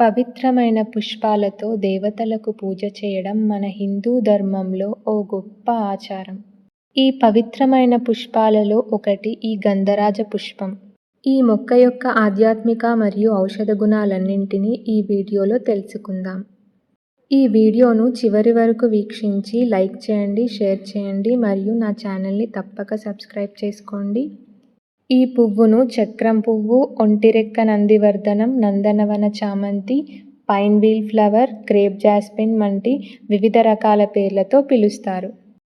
పవిత్రమైన పుష్పాలతో దేవతలకు పూజ చేయడం మన హిందూ ధర్మంలో ఓ గొప్ప ఆచారం. ఈ పవిత్రమైన పుష్పాలలో ఒకటి ఈ గంధరాజ పుష్పం. ఈ మొక్క యొక్క ఆధ్యాత్మిక మరియు ఔషధ గుణాలన్నింటినీ ఈ వీడియోలో తెలుసుకుందాం. ఈ వీడియోను చివరి వరకు వీక్షించి లైక్ చేయండి, షేర్ చేయండి మరియు నా ఛానల్ని తప్పక సబ్స్క్రైబ్ చేసుకోండి. ఈ పువ్వును చక్రం పువ్వు, ఒంటిరెక్క నందివర్ధనం, నందనవన చామంతి, pinwheel flower, crepe jasmine వంటి వివిధ రకాల పేర్లతో పిలుస్తారు.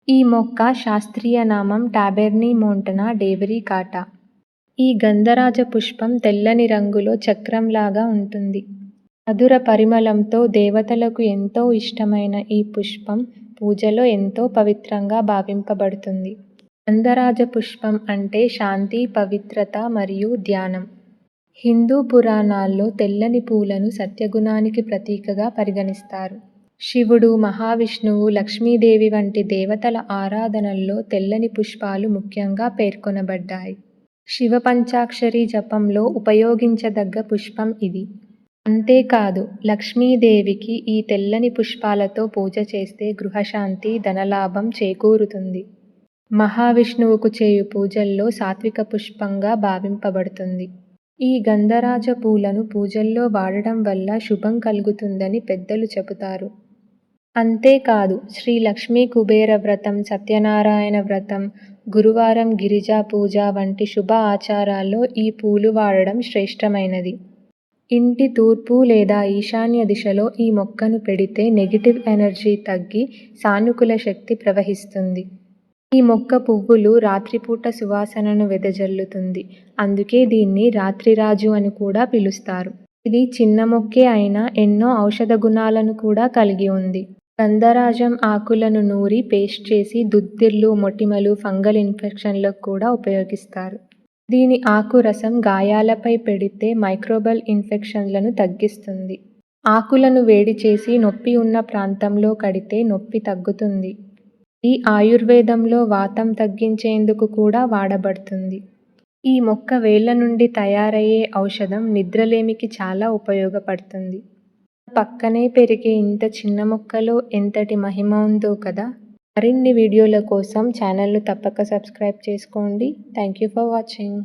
ఈ మొక్క శాస్త్రీయ నామం టాబెర్నీ మోంటనా డేవరీ కాటా ఈ గంధరాజ పుష్పం తెల్లని రంగులో చక్రంలాగా ఉంటుంది. మధుర పరిమళంతో దేవతలకు ఎంతో ఇష్టమైన ఈ పుష్పం పూజలో ఎంతో పవిత్రంగా భావింపబడుతుంది. గంధరాజ పుష్పం అంటే శాంతి, పవిత్రత మరియు ధ్యానం. హిందూ పురాణాల్లో తెల్లని పూలను సత్యగుణానికి ప్రతీకగా పరిగణిస్తారు. శివుడు, మహావిష్ణువు, లక్ష్మీదేవి వంటి దేవతల ఆరాధనల్లో తెల్లని పుష్పాలు ముఖ్యంగా పేర్కొనబడ్డాయి. శివ పంచాక్షరి జపంలో ఉపయోగించదగ్గ పుష్పం ఇది. అంతేకాదు లక్ష్మీదేవికి ఈ తెల్లని పుష్పాలతో పూజ చేస్తే గృహశాంతి, ధనలాభం చేకూరుతుంది. మహావిష్ణువుకు చేయు పూజల్లో సాత్విక పుష్పంగా భావింపబడుతుంది. ఈ గంధరాజ పూలను పూజల్లో వాడడం వల్ల శుభం కలుగుతుందని పెద్దలు చెబుతారు. అంతేకాదు శ్రీ లక్ష్మీ కుబేర వ్రతం, సత్యనారాయణ వ్రతం, గురువారం గిరిజా పూజ వంటి శుభ ఆచారాల్లో ఈ పూలు వాడడం శ్రేష్టమైనది. ఇంటి తూర్పు లేదా ఈశాన్య దిశలో ఈ మొక్కను పెడితే నెగటివ్ ఎనర్జీ తగ్గి సానుకూల శక్తి ప్రవహిస్తుంది. ఈ మొక్క పువ్వులు రాత్రిపూట సువాసనను వెదజల్లుతుంది. అందుకే దీన్ని రాత్రిరాజు అని కూడా పిలుస్తారు. ఇది చిన్న మొక్కే అయినా ఎన్నో ఔషధ గుణాలను కూడా కలిగి ఉంది. గంధరాజం ఆకులను నూరి పేస్ట్ చేసి దుద్దిర్లు మొటిమలు, ఫంగల్ ఇన్ఫెక్షన్లకు కూడా ఉపయోగిస్తారు. దీని ఆకు రసం గాయాలపై పెడితే మైక్రోబల్ ఇన్ఫెక్షన్లను తగ్గిస్తుంది. ఆకులను వేడి చేసి నొప్పి ఉన్న ప్రాంతంలో కడితే నొప్పి తగ్గుతుంది. ఇది ఆయుర్వేదంలో వాతం తగ్గించేందుకు కూడా వాడబడుతుంది. ఈ మొక్క వేళ్ళ నుండి తయారయ్యే ఔషధం నిద్రలేమికి చాలా ఉపయోగపడుతుంది. పక్కనే పెరిగే ఇంత చిన్న మొక్కలో ఎంతటి మహిమ ఉందో కదా. మరిన్ని వీడియోల కోసం ఛానల్ను తప్పక సబ్స్క్రైబ్ చేసుకోండి. Thank you for watching.